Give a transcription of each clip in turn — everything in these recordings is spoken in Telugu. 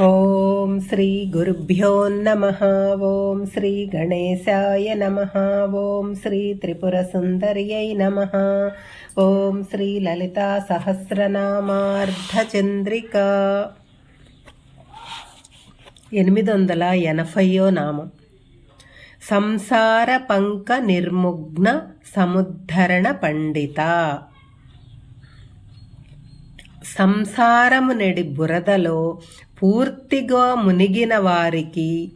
ఓం శ్రీ గురుభ్యో నమ. ఓం శ్రీ గణేశాయ నమ. ఓం శ్రీ త్రిపుర సుందర్యై నమ. ఓం శ్రీ లలితా సహస్రనామార్ధచంద్రిక ఎనిమిది వందల ఎనభయో నామం. సంసార పంక నిర్ముగ్న సముద్ధరణ పండిత. సంసారము నెడి బురదలో పూర్తిగా మునిగిన వారికి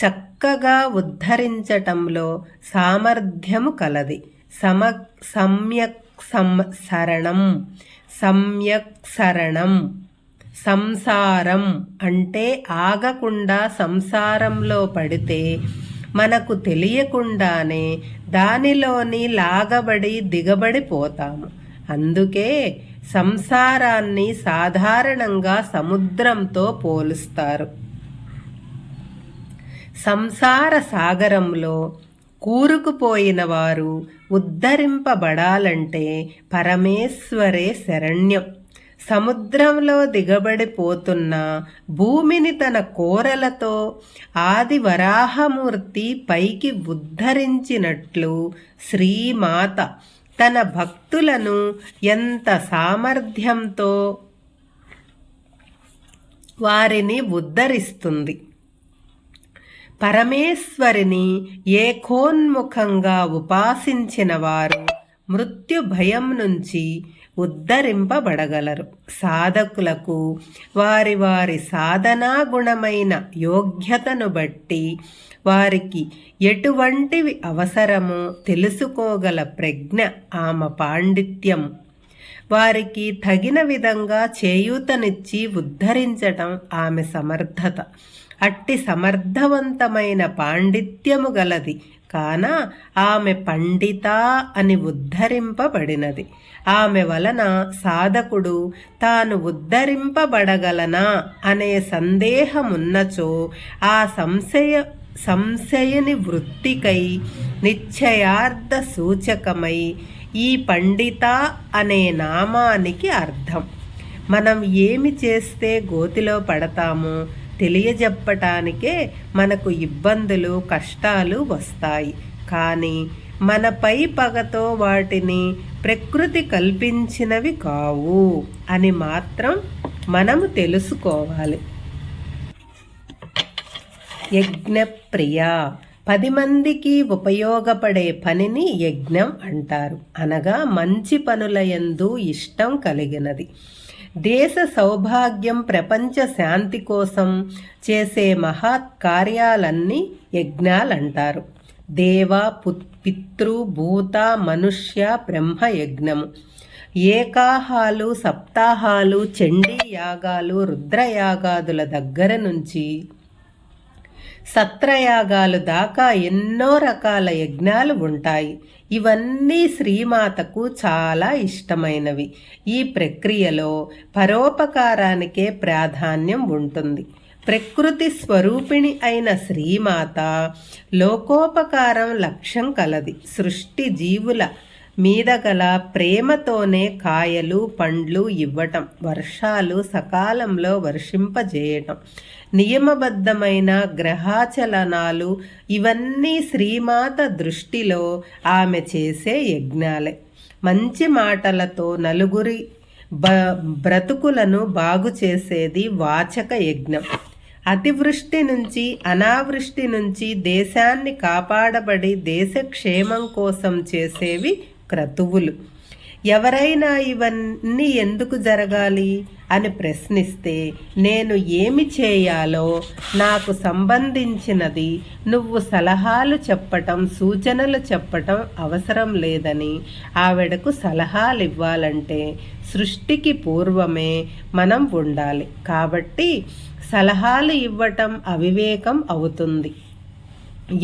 చక్కగా ఉద్ధరించటంలో సామర్థ్యము కలది. సమ సమ్యక్ సంసరణం సమ్యక్ సరణం సంసారం అంటే ఆగకుండా సంసారంలో పడితే మనకు తెలియకుండానే దానిలోని లాగబడి దిగబడిపోతాము. అందుకే సంసారాన్ని సాధారణంగా సముద్రంతో పోలుస్తారు. సంసార సాగరంలో కూరుకుపోయిన వారు ఉద్ధరింపబడాలంటే పరమేశ్వరే శరణ్యం. సముద్రంలో దిగబడిపోతున్న భూమిని తన కోరలతో ఆది వరాహమూర్తి పైకి ఉద్ధరించినట్లు శ్రీమాత తన భక్తులను ఎంత సామర్థ్యంతో వారిని ఉద్ధరిస్తుంది. పరమేశ్వరిని ఏకోన్ముఖంగా ఉపాసించిన వారు మృత్యు భయం నుంచి ఉద్ధరింపబడగలరు. సాధకులకు వారి వారి సాధనా గుణమైన యోగ్యతను బట్టి వారికి ఎటువంటివి అవసరమో తెలుసుకోగల ప్రజ్ఞ ఆమె పాండిత్యం. వారికి తగిన విధంగా చేయూతనిచ్చి ఉద్ధరించటం ఆమె సమర్థత. అట్టి సమర్థవంతమైన పాండిత్యము గలది కాన ఆమె పండిత అని ఉద్ధరింపబడినది. ఆమె వలన సాధకుడు తాను ఉద్ధరింపబడగలనా అనే సందేహమున్నచో ఆ సంశయ సంశయని వృత్తికై నిశ్చయార్థ సూచకమై ఈ పండిత అనే నామానికి అర్థం. మనం ఏమి చేస్తే గోతిలో పడతామో? తెలియజెప్పటానికే మనకు ఇబ్బందులు కష్టాలు వస్తాయి. కానీ మనపై పగతో వాటిని ప్రకృతి కల్పించినవి కావు అని మాత్రం మనము తెలుసుకోవాలి. యజ్ఞప్రియ. పది మందికి ఉపయోగపడే పనిని యజ్ఞం అంటారు. అనగా మంచి పనుల యందు ఇష్టం కలిగినది. దేశ సౌభాగ్యం ప్రపంచ శాంతి కోసం చేసే మహత్ కార్యాలన్నీ యజ్ఞాలంటారు. దేవ పితృ భూత మనుష్య బ్రహ్మ యజ్ఞము ఏకాహాలు సప్తాహాలు చండీ యాగాలు రుద్రయాగాదుల దగ్గర నుంచి సత్రయాగాలు దాకా ఎన్నో రకాల యజ్ఞాలు ఉంటాయి. ఇవన్నీ శ్రీమాతకు చాలా ఇష్టమైనవి. ఈ ప్రక్రియలో పరోపకారానికే ప్రాధాన్యం ఉంటుంది. ప్రకృతి స్వరూపిణి అయిన శ్రీమాత లోకోపకారం లక్ష్యం కలది. సృష్టి జీవుల మీద గల ప్రేమతోనే కాయలు పండ్లు ఇవ్వటం వర్షాలు సకాలంలో వర్షింపజేయటం నియమబద్ధమైన గ్రహాచలనాలు ఇవన్నీ శ్రీమాత దృష్టిలో ఆమె చేసే యజ్ఞాలే. మంచి మాటలతో నలుగురి బ బ్రతుకులను బాగు చేసేది వాచక యజ్ఞం. అతివృష్టి నుంచి అనావృష్టి నుంచి దేశాన్ని కాపాడబడి దేశ క్షేమం కోసం చేసేవి క్రతువులు ఎవరైనా ఇవన్నీ ఎందుకు జరగాలి అని ప్రశ్నిస్తే నేను ఏమి చేయాలో నాకు సంబంధించినది నువ్వు సలహాలు చెప్పటం సూచనలు చెప్పటం అవసరం లేదని ఆవిడకు సలహాలు ఇవ్వాలంటే సృష్టికి పూర్వమే మనం ఉండాలి. కాబట్టి సలహాలు ఇవ్వటం అవివేకం అవుతుంది.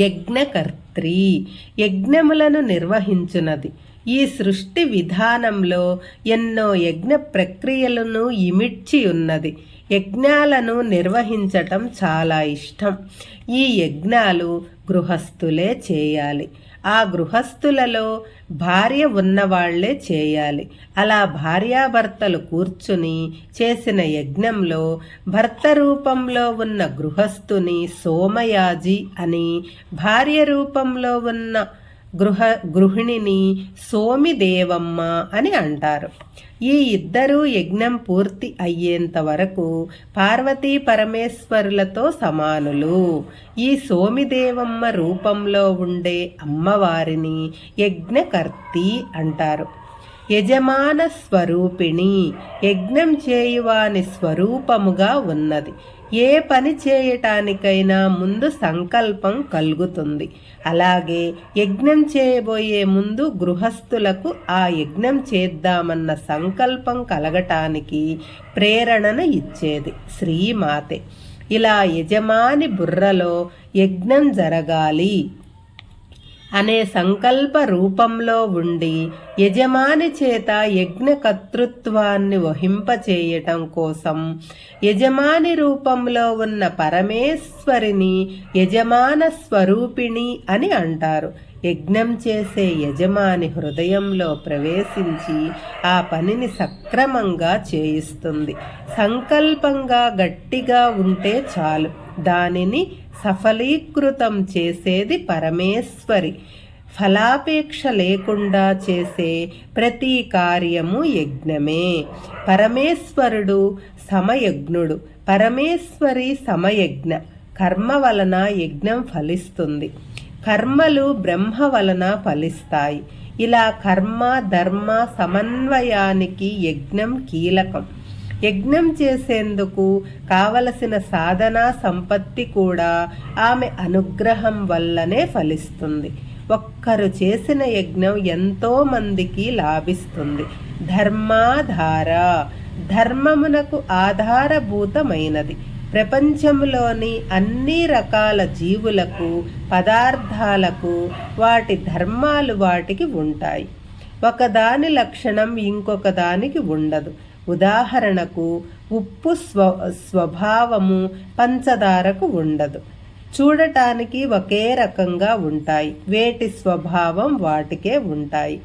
యజ్ఞకర్త్రి యజ్ఞములను నిర్వహించునది. ఈ సృష్టి విధానంలో ఎన్నో యజ్ఞ ప్రక్రియలను ఇమిడ్చి ఉన్నది. యజ్ఞాలను నిర్వహించటం చాలా ఇష్టం. ఈ యజ్ఞాలు గృహస్థులే చేయాలి. ఆ గృహస్థులలో భార్య ఉన్నవాళ్ళే చేయాలి. అలా భార్యాభర్తలు కూర్చుని చేసిన యజ్ఞంలో భర్త రూపంలో ఉన్న గృహస్థుని సోమయాజి అని భార్య రూపంలో ఉన్న గృహ గృహిణిని సోమిదేవమ్మ అని అంటారు. ఈ ఇద్దరూ యజ్ఞం పూర్తి అయ్యేంత వరకు పార్వతీ పరమేశ్వరులతో సమానులు. ఈ సోమిదేవమ్మ రూపంలో ఉండే అమ్మవారిని యజ్ఞకర్తి అంటారు. యజమాన స్వరూపిణి యజ్ఞం చేయువాని స్వరూపముగా ఉన్నది. ఏ పని చేయటానికైనా ముందు సంకల్పం కలుగుతుంది. అలాగే యజ్ఞం చేయబోయే ముందు గృహస్థులకు ఆ యజ్ఞం చేద్దామన్న సంకల్పం కలగటానికి ప్రేరణను ఇచ్చేది శ్రీమాతే. ఇలా యజమాని బుర్రలో యజ్ఞం జరగాలి. అనే సంకల్ప రూపంలో ఉండి యజమాని చేత యజ్ఞకర్తృత్వాన్ని వహింపచేయటం కోసం యజమాని రూపంలో ఉన్న పరమేశ్వరిని యజమాన స్వరూపిణి అని అంటారు. యజ్ఞం చేసే యజమాని హృదయంలో ప్రవేశించి ఆ పనిని సక్రమంగా చేయిస్తుంది. సంకల్పంగా గట్టిగా ఉంటే చాలు. దానిని సఫలీకృతం చేసేది పరమేశ్వరి. ఫలాపేక్ష లేకుండా చేసే ప్రతి కార్యము యజ్ఞమే. పరమేశ్వరుడు సమయజ్ఞుడు. పరమేశ్వరి సమయజ్ఞ. కర్మ వలన యజ్ఞం ఫలిస్తుంది. కర్మలు బ్రహ్మ వలన ఫలిస్తాయి. ఇలా కర్మ ధర్మ సమన్వయానికి యజ్ఞం కీలకం. యజ్ఞం చేసేందుకు కావలసిన సాధన సంపత్తి కూడా ఆమె అనుగ్రహం వల్లనే ఫలిస్తుంది. ఒక్కరు చేసిన యజ్ఞం ఎంతో మందికి లాభిస్తుంది. ధర్మాధార. ధర్మమునకు ఆధారభూతమైనది. ప్రపంచంలోని అన్ని రకాల జీవులకు పదార్థాలకు వాటి ధర్మాలు వాటికి ఉంటాయి. ఒకదాని లక్షణం ఇంకొక దానికి ఉండదు. ఉదాహరణకు ఉప్పు స్వ స్వభావము పంచదారకు ఉండదు. చూడటానికి ఒకే రకంగా ఉంటాయి. వేటి స్వభావం వాటికే ఉంటాయి.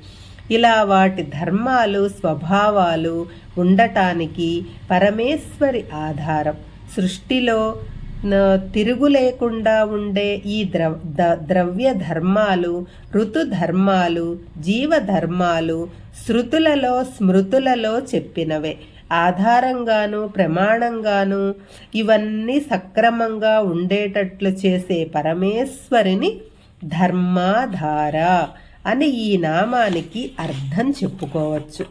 ఇలా వాటి ధర్మాలు స్వభావాలు ఉండటానికి పరమేశ్వరి ఆధారం. సృష్టిలో తిరుగు లేకుండా ఉండే ఈ ద్రవ ద్రవ్య ధర్మాలు ఋతు ధర్మాలు జీవ ధర్మాలు శృతులలో స్మృతులలో చెప్పినవే. ఆధారంగాను ప్రమాణంగాను ఇవన్నీ సక్రమంగా ఉండేటట్లు చేసే పరమేశ్వరిని ధర్మాధార అని ఈ నామానికి అర్థం చెప్పుకోవచ్చు.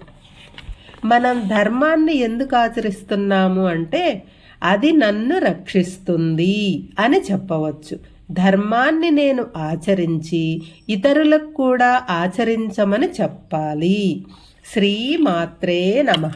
మనం ధర్మాన్ని ఎందుకు ఆచరిస్తున్నాము అంటే అది నన్ను రక్షిస్తుంది అని చెప్పవచ్చు. ధర్మాన్ని నేను ఆచరించి ఇతరులకు కూడా ఆచరించమని చెప్పాలి. శ్రీమాత్రే నమ.